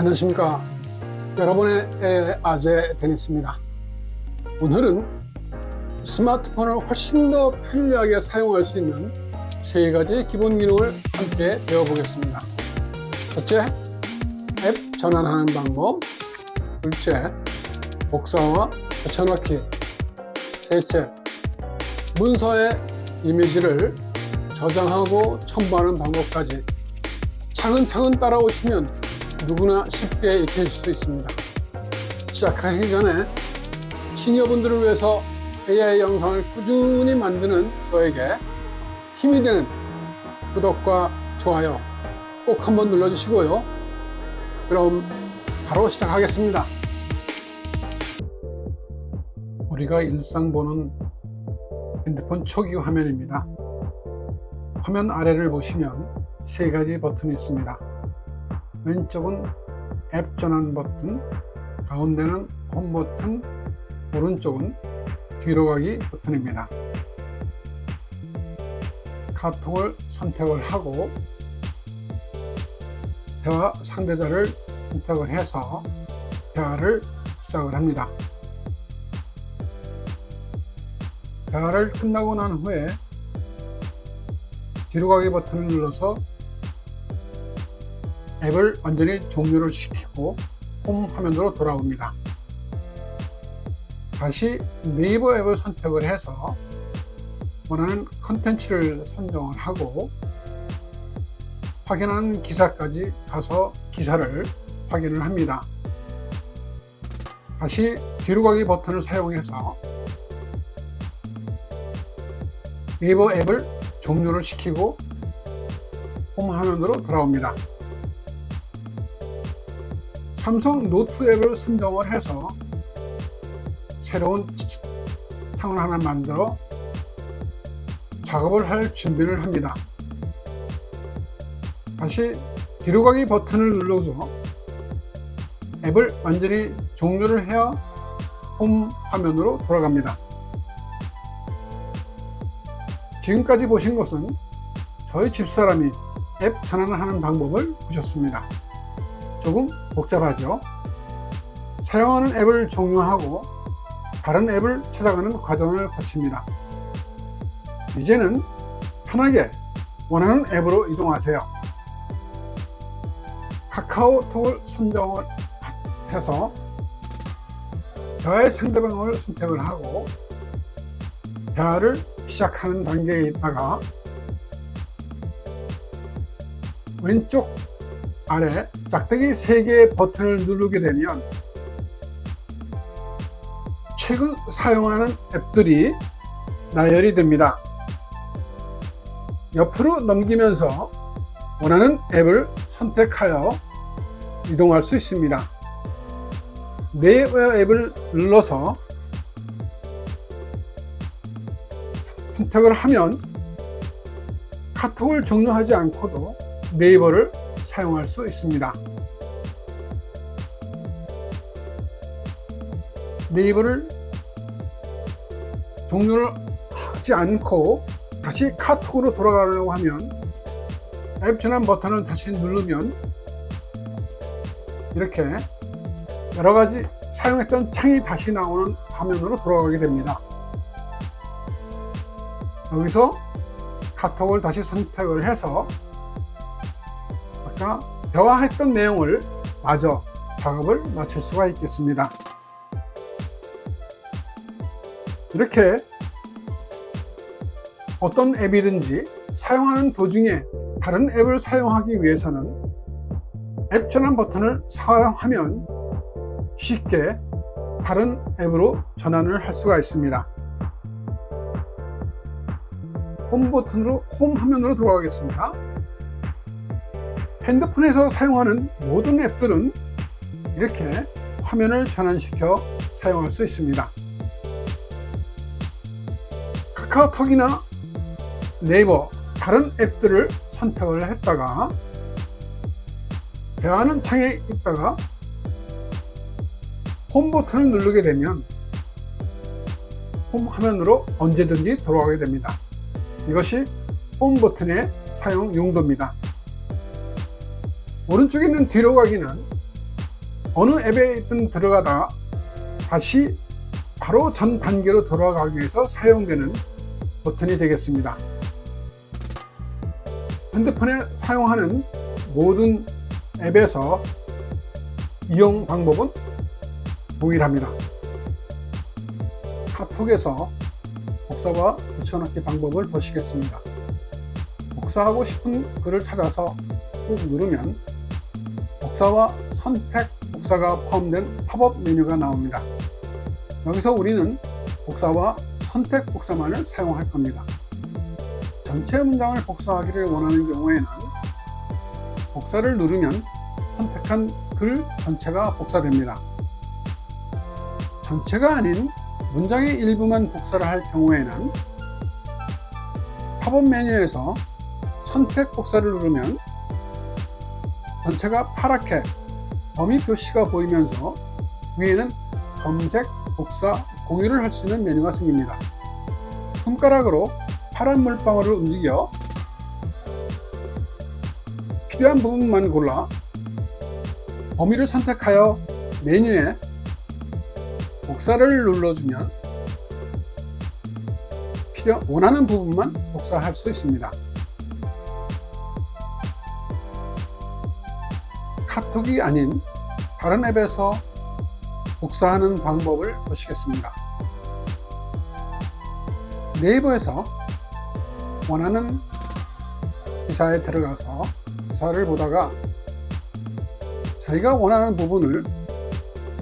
안녕하십니까. 여러분의 애, 아재 데니스입니다. 오늘은 스마트폰을 훨씬 더 편리하게 사용할 수 있는 세 가지 기본 기능을 함께 배워보겠습니다. 첫째, 앱 전환하는 방법. 둘째, 복사와 붙여넣기. 셋째, 문서의 이미지를 저장하고 첨부하는 방법까지 차근차근 따라오시면 누구나 쉽게 익힐 수 있습니다. 시작하기 전에 시니어분들을 위해서 AI 영상을 꾸준히 만드는 저에게 힘이 되는 구독과 좋아요 꼭 한번 눌러주시고요. 그럼 바로 시작하겠습니다. 우리가 일상 보는 핸드폰 초기 화면입니다. 화면 아래를 보시면 세 가지 버튼이 있습니다. 왼쪽은 앱 전환 버튼, 가운데는 홈 버튼, 오른쪽은 뒤로 가기 버튼입니다. 카톡을 선택을 하고 대화 상대자를 선택을 해서 대화를 시작을 합니다. 대화를 끝나고 난 후에 뒤로 가기 버튼을 눌러서 앱을 완전히 종료를 시키고 홈 화면으로 돌아옵니다. 다시 네이버 앱을 선택을 해서 원하는 컨텐츠를 선정을 하고 확인하는 기사까지 가서 기사를 확인을 합니다. 다시 뒤로 가기 버튼을 사용해서 네이버 앱을 종료를 시키고 홈 화면으로 돌아옵니다. 삼성 노트 앱을 선정을 해서 새로운 창을 하나 만들어 작업을 할 준비를 합니다. 다시 뒤로 가기 버튼을 눌러서 앱을 완전히 종료를 해야 홈 화면으로 돌아갑니다. 지금까지 보신 것은 저희 집사람이 앱 전환을 하는 방법을 보셨습니다. 조금 복잡하죠? 사용하는 앱을 종료하고 다른 앱을 찾아가는 과정을 거칩니다. 이제는 편하게 원하는 앱으로 이동하세요. 카카오톡을 선정을 해서 대화의 상대방을 선택을 하고 대화를 시작하는 단계에 있다가 왼쪽 아래 짝대기 3개의 버튼을 누르게 되면 최근 사용하는 앱들이 나열이 됩니다. 옆으로 넘기면서 원하는 앱을 선택하여 이동할 수 있습니다. 네이버 앱을 눌러서 선택을 하면 카톡을 종료하지 않고도 네이버를 사용할 수 있습니다. 네이버를 종료를 하지 않고 다시 카톡으로 돌아가려고 하면 앱 전환 버튼을 다시 누르면 이렇게 여러 가지 사용했던 창이 다시 나오는 화면으로 돌아가게 됩니다. 여기서 카톡을 다시 선택을 해서 아까 대화했던 내용을 마저 작업을 마칠 수가 있겠습니다. 이렇게 어떤 앱이든지 사용하는 도중에 다른 앱을 사용하기 위해서는 앱 전환 버튼을 사용하면 쉽게 다른 앱으로 전환을 할 수가 있습니다. 홈 버튼으로 홈 화면으로 돌아가겠습니다. 핸드폰에서 사용하는 모든 앱들은 이렇게 화면을 전환시켜 사용할 수 있습니다. 카카오톡이나 네이버 다른 앱들을 선택을 했다가 대화하는 창에 있다가 홈 버튼을 누르게 되면 홈 화면으로 언제든지 돌아가게 됩니다. 이것이 홈 버튼의 사용 용도입니다. 오른쪽에 있는 뒤로 가기는 어느 앱에든 들어가다 다시 바로 전 단계로 돌아가기 위해서 사용되는 버튼이 되겠습니다. 핸드폰에 사용하는 모든 앱에서 이용 방법은 동일합니다. 카톡에서 복사와 붙여넣기 방법을 보시겠습니다. 복사하고 싶은 글을 찾아서 꾹 누르면 복사와 선택 복사가 포함된 팝업 메뉴가 나옵니다. 여기서 우리는 복사와 선택 복사만을 사용할 겁니다. 전체 문장을 복사하기를 원하는 경우에는 복사를 누르면 선택한 글 전체가 복사됩니다. 전체가 아닌 문장의 일부만 복사를 할 경우에는 팝업 메뉴에서 선택 복사를 누르면 전체가 파랗게 범위 표시가 보이면서 위에는 검색, 복사, 공유를 할 수 있는 메뉴가 생깁니다. 손가락으로 파란 물방울을 움직여 필요한 부분만 골라 범위를 선택하여 메뉴에 복사를 눌러주면 필요 원하는 부분만 복사할 수 있습니다. 카톡이 아닌 다른 앱에서 복사하는 방법을 보시겠습니다. 네이버에서 원하는 기사에 들어가서 기사를 보다가 자기가 원하는 부분을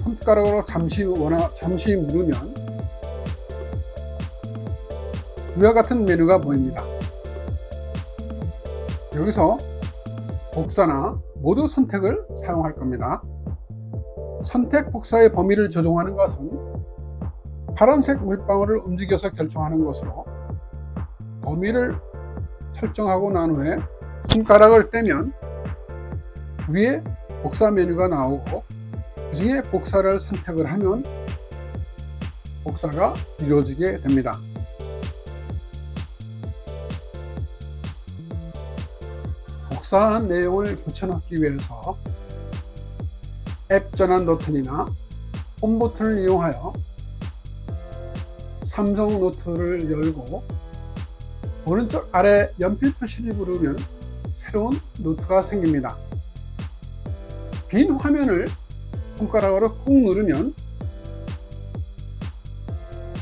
손가락으로 잠시 원하, 잠시 누르면 위와 같은 메뉴가 보입니다. 여기서 복사나 모두 선택을 사용할 겁니다. 선택 복사의 범위를 조정하는 것은 파란색 물방울을 움직여서 결정하는 것으로 범위를 설정하고 난 후에 손가락을 떼면 위에 복사 메뉴가 나오고 그 중에 복사를 선택을 하면 복사가 이루어지게 됩니다. 복사한 내용을 붙여넣기 위해서 앱 전환 버튼이나 홈 버튼을 이용하여 삼성 노트를 열고 오른쪽 아래 연필 표시를 누르면 새로운 노트가 생깁니다. 빈 화면을 손가락으로 꾹 누르면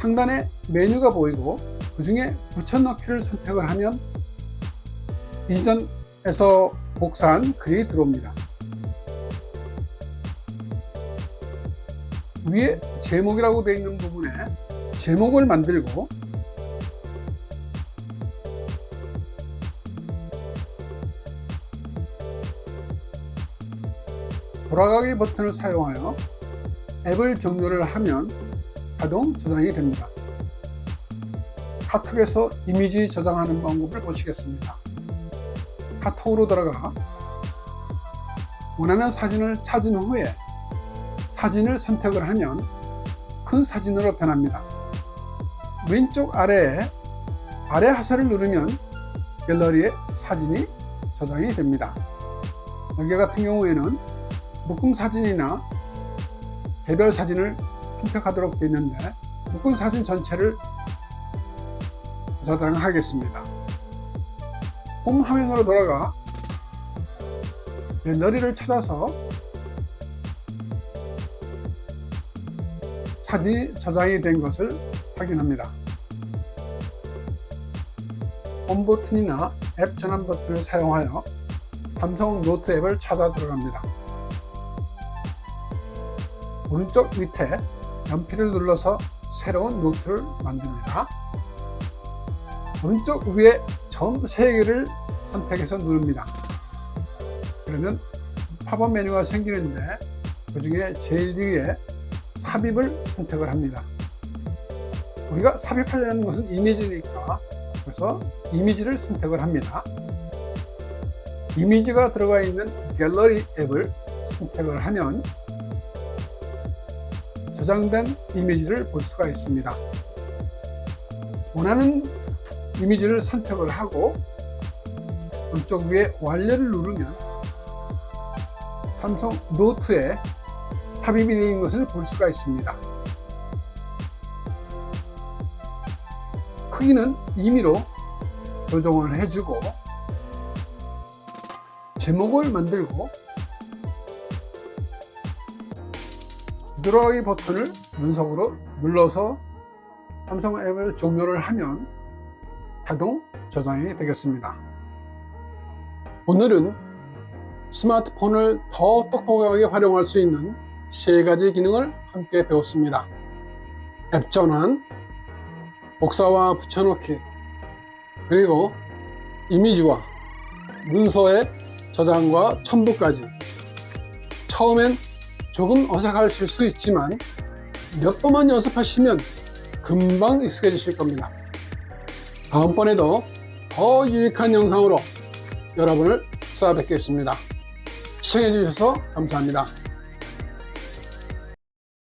상단에 메뉴가 보이고 그 중에 붙여넣기를 선택을 하면 이전 에서 복사한 글이 들어옵니다. 위에 제목이라고 되어 있는 부분에 제목을 만들고 돌아가기 버튼을 사용하여 앱을 종료를 하면 자동 저장이 됩니다. 카톡에서 이미지 저장하는 방법을 보시겠습니다. 카톡으로 들어가 원하는 사진을 찾은 후에 사진을 선택을 하면 큰 사진으로 변합니다. 왼쪽 아래에 아래 하설을 누르면 갤러리에 사진이 저장이 됩니다. 여기 같은 경우에는 묶음 사진이나 개별 사진을 선택하도록 되어 있는데 묶음 사진 전체를 저장하겠습니다. 홈 화면으로 돌아가 갤러리를 찾아서 사진이 저장이 된 것을 확인합니다. 홈 버튼이나 앱 전환 버튼을 사용하여 삼성 노트 앱을 찾아 들어갑니다. 오른쪽 밑에 연필을 눌러서 새로운 노트를 만듭니다. 오른쪽 위에 점 3개를 선택해서 누릅니다. 그러면 팝업 메뉴가 생기는데 그 중에 제일 위에 삽입을 선택을 합니다. 우리가 삽입하려는 것은 이미지니까 그래서 이미지를 선택을 합니다. 이미지가 들어가 있는 갤러리 앱을 선택을 하면 저장된 이미지를 볼 수가 있습니다. 원하는 이미지를 선택을 하고 오른쪽 위에 완료를 누르면 삼성 노트에 삽입이 되어 있는 것을 볼 수가 있습니다. 크기는 임의로 조정을 해주고 제목을 만들고 들어가기 버튼을 연속으로 눌러서 삼성 앱을 종료를 하면 자동 저장이 되겠습니다. 오늘은 스마트폰을 더 똑똑하게 활용할 수 있는 세 가지 기능을 함께 배웠습니다. 앱 전환, 복사와 붙여넣기, 그리고 이미지와 문서의 저장과 첨부까지. 처음엔 조금 어색하실 수 있지만 몇 번만 연습하시면 금방 익숙해지실 겁니다. 다음번에도 더 유익한 영상으로 여러분을 찾아뵙겠습니다. 시청해주셔서 감사합니다.